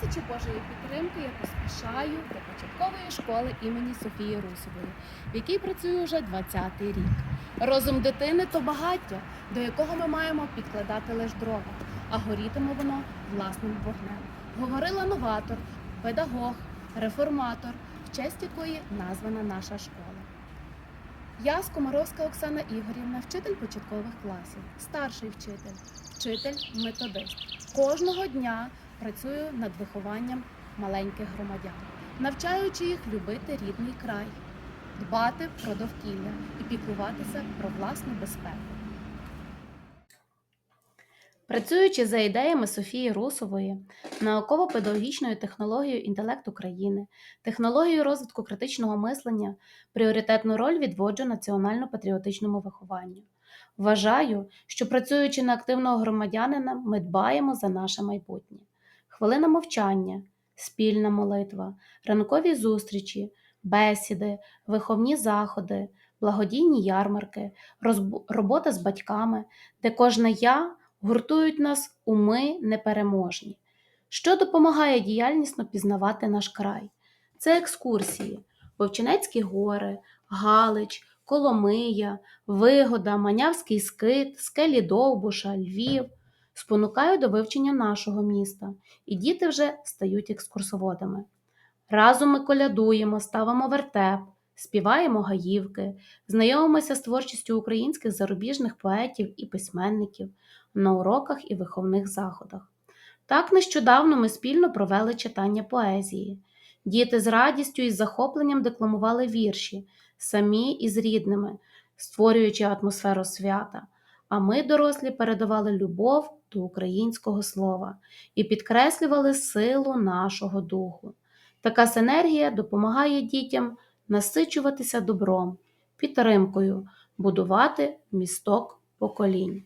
Просячи Божої підтримки, я поспішаю до початкової школи імені Софії Русової, в якій працюю вже 20-й рік. Розум дитини то багаття, до якого ми маємо підкладати лише дрова, а горітиме воно власним вогнем. Говорила новатор, педагог, реформатор, в честь якої названа наша школа. Я Скомаровська Оксана Ігорівна, вчитель початкових класів, старший вчитель, вчитель методист. Кожного дня працюю над вихованням маленьких громадян, навчаючи їх любити рідний край, дбати про довкілля і піклуватися про власну безпеку. Працюючи за ідеями Софії Русової, науково-педагогічною технологією інтелект України, технологією розвитку критичного мислення, пріоритетну роль відводжу національно-патріотичному вихованню. Вважаю, що працюючи на активного громадянина, ми дбаємо за наше майбутнє. Хвилина мовчання, спільна молитва, ранкові зустрічі, бесіди, виховні заходи, благодійні ярмарки, робота з батьками, де кожне я гуртують нас уми непереможні, що допомагає діяльнісно пізнавати наш край. Це екскурсії, Вовчинецькі гори, Галич, Коломия, Вигода, Манявський скит, скелі Довбуша, Львів спонукають до вивчення нашого міста, і діти вже стають екскурсоводами. Разом ми колядуємо, ставимо вертеп, співаємо гаївки, знайомимося з творчістю українських зарубіжних поетів і письменників на уроках і виховних заходах. Так нещодавно ми спільно провели читання поезії. Діти з радістю і захопленням декламували вірші, самі і з рідними, створюючи атмосферу свята. А ми, дорослі, передавали любов до українського слова і підкреслювали силу нашого духу. Така синергія допомагає дітям насичуватися добром, підтримкою, будувати місток поколінь.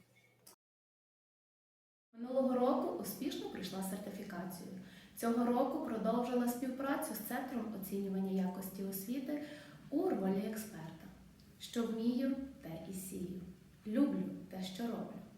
Минулого року успішно пройшла сертифікацію. Цього року продовжила співпрацю з Центром оцінювання якості освіти у ролі експерта. Що вмію, те і сію. Люблю те, що роблю.